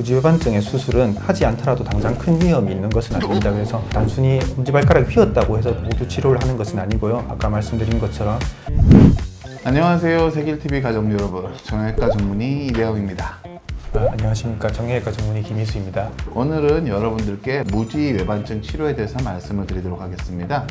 무지외반증의 수술은 하지 않더라도 당장 큰 위험이 있는 것은 아닙니다. 그래서 단순히 엄지발가락이 휘었다고 해서 모두 치료를 하는 것은 아니고요. 아까 말씀드린 것처럼 안녕하세요 세길TV 가족 여러분 정형외과 전문의 이대영입니다 아, 안녕하십니까 정형외과 전문의 김희수입니다. 오늘은 여러분들께 무지 외반증 치료에 대해서 말씀을 드리도록 하겠습니다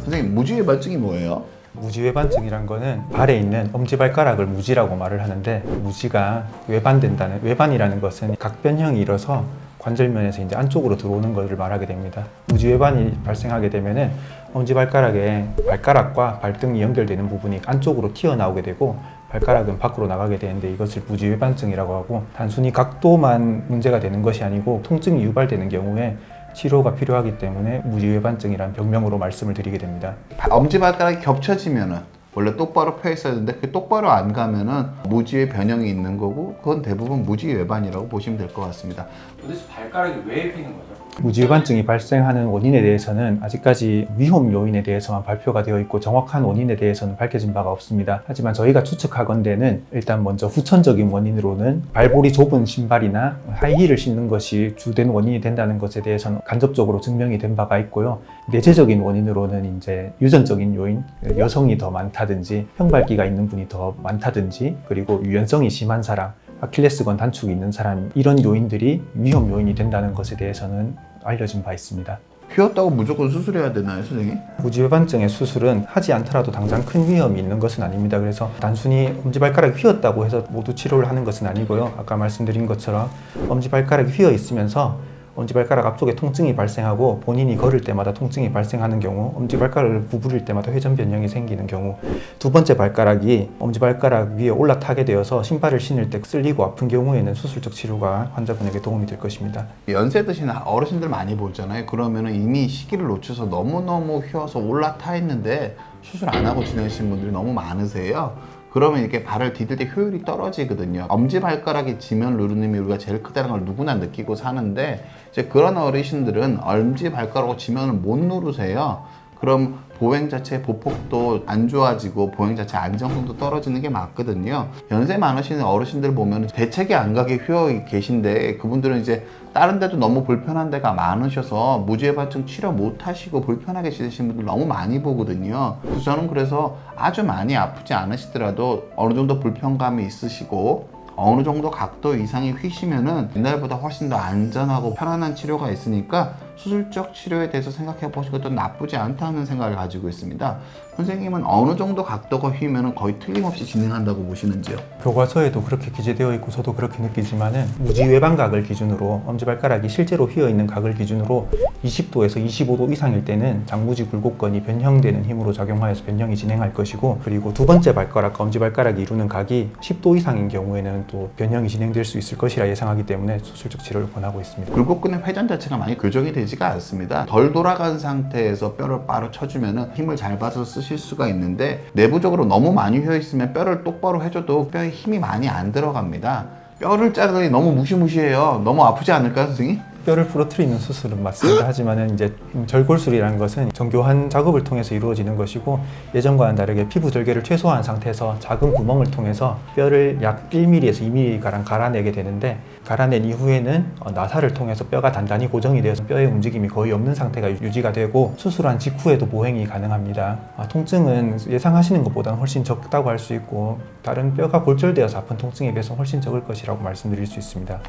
선생님 무지 외반증이 뭐예요? 무지외반증이란 거는 발에 있는 엄지발가락을 무지라고 말을 하는데 무지가 외반된다는 외반이라는 것은 각변형이 일어서 관절면에서 이제 안쪽으로 들어오는 것을 말하게 됩니다. 무지외반이 발생하게 되면은 엄지발가락에 발가락과 발등이 연결되는 부분이 안쪽으로 튀어나오게 되고 발가락은 밖으로 나가게 되는데 이것을 무지외반증이라고 하고 단순히 각도만 문제가 되는 것이 아니고 통증이 유발되는 경우에 치료가 필요하기 때문에 무지외반증이라는 병명으로 말씀을 드리게 됩니다. 바- 엄지발가락이 겹쳐지면은 원래 똑바로 펴 있어야 되는데 그 똑바로 안 가면은 무지의 변형이 있는 거고 그건 대부분 무지 외반이라고 보시면 될 것 같습니다 도대체 발가락이 왜 휘는 거죠? 무지외반증이 발생하는 원인에 대해서는 아직까지 위험 요인에 대해서만 발표가 되어 있고 정확한 원인에 대해서는 밝혀진 바가 없습니다. 하지만 저희가 추측하건대는 일단 먼저 후천적인 원인으로는 발볼이 좁은 신발이나 하이힐을 신는 것이 주된 원인이 된다는 것에 대해서는 간접적으로 증명이 된 바가 있고요. 내재적인 원인으로는 이제 유전적인 요인, 여성이 더 많다 든지 평발기가 있는 분이 더 많다든지 그리고 유연성이 심한 사람, 아킬레스건 단축이 있는 사람 이런 요인들이 위험 요인이 된다는 것에 대해서는 알려진 바 있습니다. 휘었다고 무조건 수술해야 되나요 선생님? 무지외반증의 수술은 하지 않더라도 당장 큰 위험이 있는 것은 아닙니다. 그래서 단순히 엄지발가락이 휘었다고 해서 모두 치료를 하는 것은 아니고요. 아까 말씀드린 것처럼 엄지발가락이 휘어 있으면서 엄지발가락 앞쪽에 통증이 발생하고 본인이 걸을 때마다 통증이 발생하는 경우 엄지발가락을 구부릴 때마다 회전 변형이 생기는 경우 두 번째 발가락이 엄지발가락 위에 올라타게 되어서 신발을 신을 때 쓸리고 아픈 경우에는 수술적 치료가 환자분에게 도움이 될 것입니다. 연세 드신 어르신들 많이 보잖아요. 그러면은 이미 시기를 놓쳐서 너무너무 휘어서 올라타 있는데 수술 안 하고 지내신 분들이 너무 많으세요. 그러면 이렇게 발을 디딜 때 효율이 떨어지거든요. 엄지발가락이 지면 누르님이 우리가 제일 크다는 걸 누구나 느끼고 사는데 이제 그런 어르신들은 엄지발가락으로 지면을 못 누르세요. 그럼 보행 자체 보폭도 안 좋아지고 보행 자체 안정성도 떨어지는 게 맞거든요. 연세 많으신 어르신들 보면 대책이 안 가게 휘어 계신데 그분들은 이제 다른 데도 너무 불편한 데가 많으셔서 무지외반증 치료 못 하시고 불편하게 지내신 분들 너무 많이 보거든요. 그래서 저는 그래서 아주 많이 아프지 않으시더라도 어느 정도 불편감이 있으시고 어느 정도 각도 이상이 휘시면은 옛날보다 훨씬 더 안전하고 편안한 치료가 있으니까 수술적 치료에 대해서 생각해 보시고 또 나쁘지 않다는 생각을 가지고 있습니다. 선생님은 어느 정도 각도가 휘면은 거의 틀림없이 진행한다고 보시는지요? 교과서에도 그렇게 기재되어 있고 저도 그렇게 느끼지만은 무지 외반각을 기준으로 엄지발가락이 실제로 휘어 있는 각을 기준으로 20도에서 25도 이상일 때는 장무지 굴곡근이 변형되는 힘으로 작용하여서 변형이 진행할 것이고 그리고 두 번째 발가락과 엄지 발가락이 이루는 각이 10도 이상인 경우에는 또 변형이 진행될 수 있을 것이라 예상하기 때문에 수술적 치료를 권하고 있습니다. 굴곡근의 회전 자체가 많이 교정이 되지가 않습니다. 덜 돌아간 상태에서 뼈를 바로 쳐주면 힘을 잘 받아서 쓰실 수가 있는데 내부적으로 너무 많이 휘어 있으면 뼈를 똑바로 해줘도 뼈에 힘이 많이 안 들어갑니다. 뼈를 자르더니 너무 무시무시해요. 너무 아프지 않을까요, 선생님? 뼈를 부러뜨리는 수술은 맞습니다. 하지만은 이제 절골술이라는 것은 정교한 작업을 통해서 이루어지는 것이고 예전과는 다르게 피부 절개를 최소화한 상태에서 작은 구멍을 통해서 뼈를 약 1mm에서 2mm 가량 갈아내게 되는데 갈아낸 이후에는 어, 나사를 통해서 뼈가 단단히 고정이 되어서 뼈의 움직임이 거의 없는 상태가 유지가 되고 수술한 직후에도 보행이 가능합니다. 아, 통증은 예상하시는 것보다는 훨씬 적다고 할 수 있고 다른 뼈가 골절되어서 아픈 통증에 비해서 훨씬 적을 것이라고 말씀드릴 수 있습니다.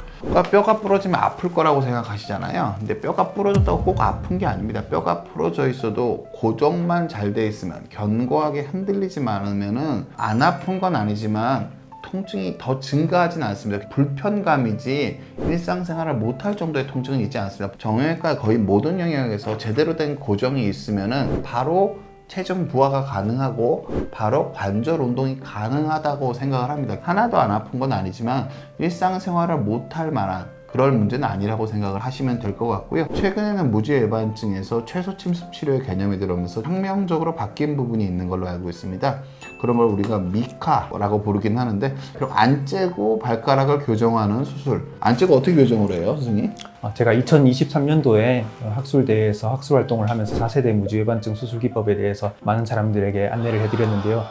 뼈가 부러지면 아플 거라고 생각 하시잖아요. 근데 뼈가 부러졌다고 꼭 아픈 게 아닙니다. 뼈가 부러져 있어도 고정만 잘 돼 있으면 견고하게 흔들리지만 않으면은 안 아픈 건 아니지만 통증이 더 증가하진 않습니다. 불편감이지 일상생활을 못할 정도의 통증은 있지 않습니다. 정형외과 거의 모든 영역에서 제대로 된 고정이 있으면은 바로 체중 부하가 가능하고 바로 관절 운동이 가능하다고 생각을 합니다. 하나도 안 아픈 건 아니지만 일상생활을 못할 만한 그럴 문제는 아니라고 생각을 하시면 될 것 같고요. 최근에는 무지외반증에서 최소 침습 치료의 개념이 들어오면서 혁명적으로 바뀐 부분이 있는 걸로 알고 있습니다. 그런 걸 우리가 미카라고 부르긴 하는데 안 째고 발가락을 교정하는 수술. 안 째고 어떻게 교정을 해요, 선생님? 어, 제가 2023년도에 학술대에서 학술 활동을 하면서 4세대 무지외반증 수술 기법에 대해서 많은 사람들에게 안내를 해드렸는데요.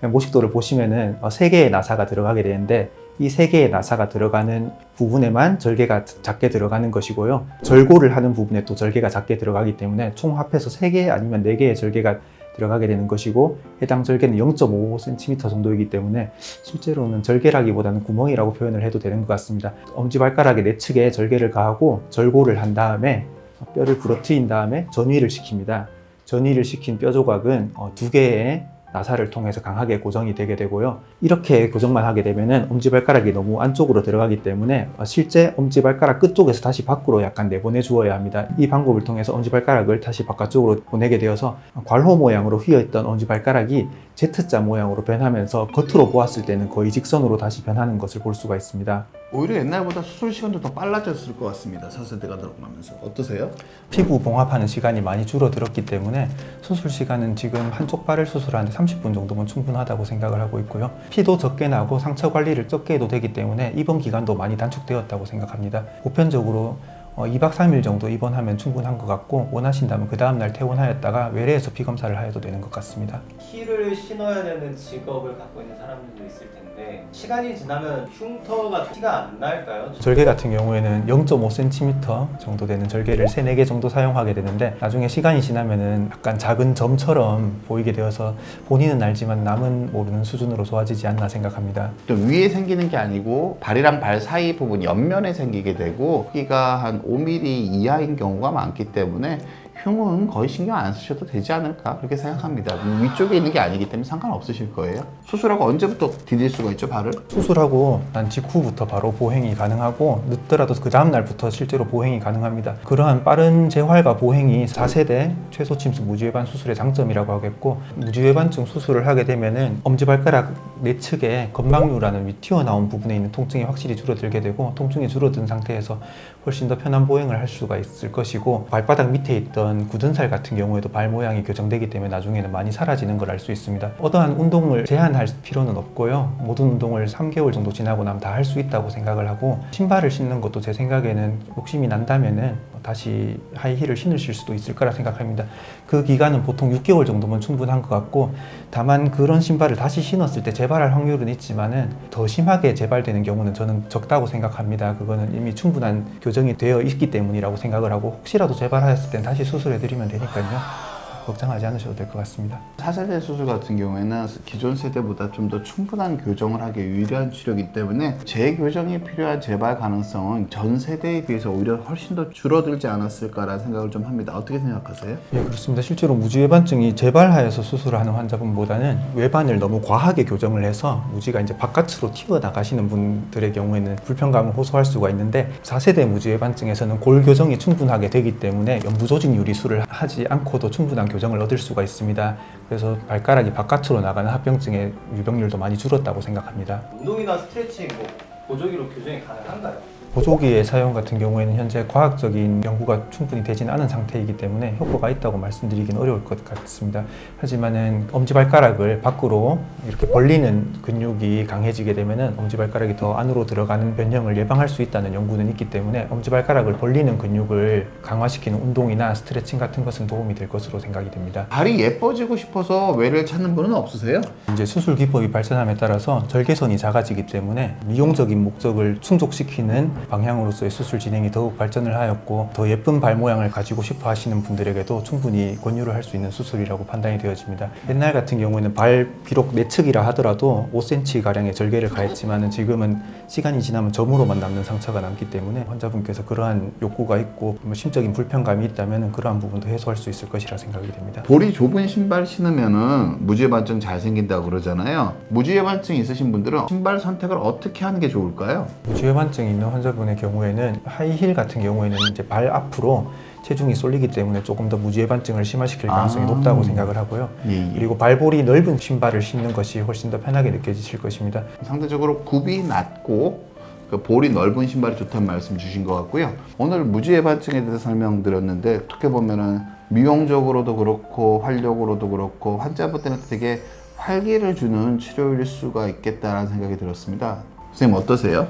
모식도를 보시면은 어, 세 개의 나사가 들어가게 되는데 이 세 개의 나사가 들어가는 부분에만 절개가 작게 들어가는 것이고요. 절고를 하는 부분에 또 절개가 작게 들어가기 때문에 총 합해서 세 개 아니면 네 개의 절개가 들어가게 되는 것이고 해당 절개는 0.5cm 정도이기 때문에 실제로는 절개라기보다는 구멍이라고 표현을 해도 되는 것 같습니다. 엄지발가락의 내측에 절개를 가하고 절고를 한 다음에 뼈를 부러뜨린 다음에 전위를 시킵니다. 전위를 시킨 뼈 조각은 어, 두 개의 나사를 통해서 강하게 고정이 되게 되고요. 이렇게 고정만 하게 되면은 엄지발가락이 너무 안쪽으로 들어가기 때문에 어, 실제 엄지발가락 끝쪽에서 다시 밖으로 약간 내보내 주어야 합니다. 이 방법을 통해서 엄지발가락을 다시 바깥쪽으로 보내게 되어서 괄호 모양으로 휘어있던 엄지발가락이 Z자 모양으로 변하면서 겉으로 보았을 때는 거의 직선으로 다시 변하는 것을 볼 수가 있습니다. 오히려 옛날보다 수술 시간도 더 빨라졌을 것 같습니다. 사슬대가 들어가면서 어떠세요? 피부 봉합하는 시간이 많이 줄어들었기 때문에 수술 시간은 지금 한쪽 발을 수술하는데 30분 정도면 충분하다고 생각을 하고 있고요. 피도 적게 나고 상처 관리를 적게 해도 되기 때문에 입원 기간도 많이 단축되었다고 생각합니다. 보편적으로 어, 2박 3일 정도 입원하면 충분한 것 같고 원하신다면 그 다음날 퇴원하였다가 외래에서 피검사를 하여도 되는 것 같습니다. 키를 신어야 되는 직업을 갖고 있는 사람들도 있을 텐데 시간이 지나면 흉터가 티가 안 날까요? 절개 같은 경우에는 0.5cm 정도 되는 절개를 3, 4개 정도 사용하게 되는데 나중에 시간이 지나면은 약간 작은 점처럼 보이게 되어서 본인은 알지만 남은 모르는 수준으로 좋아지지 않나 생각합니다. 또 위에 생기는 게 아니고 발이랑 발 사이 부분 옆면에 생기게 되고 크기가 한 5mm 이하인 경우가 많기 때문에 흉은 거의 신경 안 쓰셔도 되지 않을까 그렇게 생각합니다. 위쪽에 있는 게 아니기 때문에 상관없으실 거예요. 수술하고 언제부터 디딜 수가 있죠 발을? 수술하고 난 직후부터 바로 보행이 가능하고 늦더라도 그 다음 날부터 실제로 보행이 가능합니다. 그러한 빠른 재활과 보행이 4세대 최소 침수 무지외반 수술의 장점이라고 하겠고 무지외반증 수술을 하게 되면은 엄지발가락 내 측에 건망류라는 위 튀어나온 부분에 있는 통증이 확실히 줄어들게 되고 통증이 줄어든 상태에서 훨씬 더 편한 보행을 할 수가 있을 것이고 발바닥 밑에 있던 굳은 살 같은 경우에도 발 모양이 교정되기 때문에 나중에는 많이 사라지는 걸 알 수 있습니다. 어떠한 운동을 제한할 필요는 없고요. 모든 운동을 3개월 정도 지나고 나면 다 할 수 있다고 생각을 하고 신발을 신는 것도 제 생각에는 욕심이 난다면은 다시 하이힐을 신으실 수도 있을 거라 생각합니다. 그 기간은 보통 6개월 정도면 충분한 것 같고 다만 그런 신발을 다시 신었을 때 재발할 확률은 있지만은 더 심하게 재발되는 경우는 저는 적다고 생각합니다. 그거는 이미 충분한 교정이 되어 있기 때문이라고 생각을 하고 혹시라도 재발하였을 땐 다시 수술해 드리면 되니까요. 걱정하지 않으셔도 될 것 같습니다. 4세대 수술 같은 경우에는 기존 세대보다 좀 더 충분한 교정을 하기 유리한 치료이기 때문에 재교정이 필요한 재발 가능성은 전 세대에 비해서 오히려 훨씬 더 줄어들지 않았을까라는 생각을 좀 합니다. 어떻게 생각하세요? 예, 그렇습니다. 실제로 무지외반증이 재발하여서 수술을 하는 환자분보다는 외반을 너무 과하게 교정을 해서 무지가 이제 바깥으로 튀어 나가시는 분들의 경우에는 불편감을 호소할 수가 있는데 4세대 무지외반증에서는 골 교정이 충분하게 되기 때문에 연부조직 유리술을 하지 않고도 충분한 교정 을 얻을 수가 있습니다. 그래서 발가락이 바깥으로 나가는 합병증의 유병률도 많이 줄었다고 생각합니다. 운동이나 스트레칭, 뭐 보조기로 교정이 가능한가요? 보조기의 사용 같은 경우에는 현재 과학적인 연구가 충분히 되진 않은 상태이기 때문에 효과가 있다고 말씀드리긴 어려울 것 같습니다. 하지만은 엄지발가락을 밖으로 이렇게 벌리는 근육이 강해지게 되면은 엄지발가락이 더 안으로 들어가는 변형을 예방할 수 있다는 연구는 있기 때문에 엄지발가락을 벌리는 근육을 강화시키는 운동이나 스트레칭 같은 것은 도움이 될 것으로 생각이 됩니다. 발이 예뻐지고 싶어서 외를 찾는 분은 없으세요? 이제 수술 기법이 발전함에 따라서 절개선이 작아지기 때문에 미용적인 목적을 충족시키는 방향으로서의 수술 진행이 더욱 발전을 하였고 더 예쁜 발 모양을 가지고 싶어 하시는 분들에게도 충분히 권유를 할 수 있는 수술이라고 판단이 되어집니다. 옛날 같은 경우에는 발 비록 내측이라 하더라도 5cm 가량의 절개를 가했지만은 지금은 시간이 지나면 점으로만 남는 상처가 남기 때문에 환자분께서 그러한 욕구가 있고 뭐 심적인 불편감이 있다면 그러한 부분도 해소할 수 있을 것이라 생각이 됩니다. 볼이 좁은 신발 신으면은 무지외반증 잘 생긴다고 그러잖아요. 무지외반증 있으신 분들은 신발 선택을 어떻게 하는 게 좋을까요? 무지외반증이 있는 환자 분의 경우에는 하이힐 같은 경우에는 이제 발 앞으로 체중이 쏠리기 때문에 조금 더 무지외반증을 심화시킬 가능성이 아. 높다고 생각을 하고요. 예, 예. 그리고 발볼이 넓은 신발을 신는 것이 훨씬 더 편하게 느껴지실 것입니다. 상대적으로 굽이 낮고 그 볼이 넓은 신발이 좋다는 말씀 주신 것 같고요. 오늘 무지외반증에 대해서 설명드렸는데 어떻게 보면은 미용적으로도 그렇고 활력으로도 그렇고 환자분들한테 되게 활기를 주는 치료일 수가 있겠다라는 생각이 들었습니다. 선생님 어떠세요?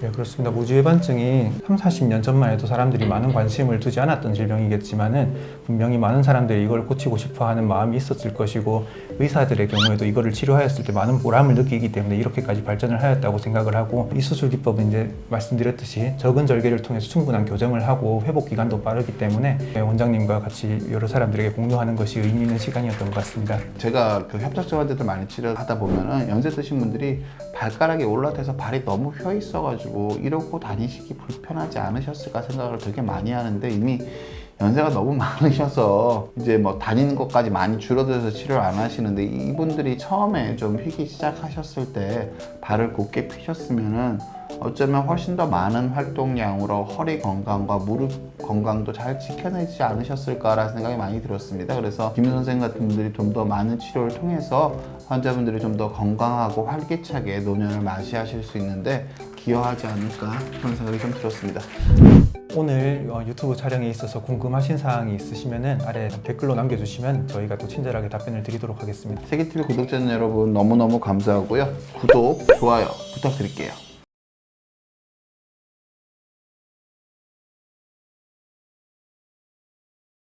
네, 그렇습니다. 무주해반증이 3, 40년 전만 해도 사람들이 많은 관심을 두지 않았던 질병이겠지만은 분명히 많은 사람들이 이걸 고치고 싶어 하는 마음이 있었을 것이고 의사들의 경우에도 이거를 치료하였을 때 많은 보람을 느끼기 때문에 이렇게까지 발전을 하였다고 생각을 하고 이 수술 기법은 이제 말씀드렸듯이 적은 절개를 통해서 충분한 교정을 하고 회복 기간도 빠르기 때문에 원장님과 같이 여러 사람들에게 공유하는 것이 의미 있는 시간이었던 것 같습니다. 제가 그 협착증 환자들 많이 치료하다 보면은 연세 드신 분들이 발가락이 올라타서 발이 너무 휘어 있어가지고 이러고 다니시기 불편하지 않으셨을까 생각을 되게 많이 하는데 이미 연세가 너무 많으셔서 이제 뭐 다니는 것까지 많이 줄어들어서 치료를 안 하시는데 이분들이 처음에 좀 휘기 시작하셨을 때 발을 곧게 피셨으면은 어쩌면 훨씬 더 많은 활동량으로 허리 건강과 무릎 건강도 잘 지켜내지 않으셨을까라는 생각이 많이 들었습니다. 그래서 김 선생 같은 분들이 좀 더 많은 치료를 통해서 환자분들이 좀 더 건강하고 활기차게 노년을 맞이하실 수 있는데 기여하지 않을까 그런 생각이 좀 들었습니다. 오늘 어, 유튜브 촬영에 있어서 궁금하신 사항이 있으시면은 아래 댓글로 남겨주시면 저희가 또 친절하게 답변을 드리도록 하겠습니다. 세계TV 구독자 여러분 너무너무 감사하고요. 구독, 좋아요 부탁드릴게요.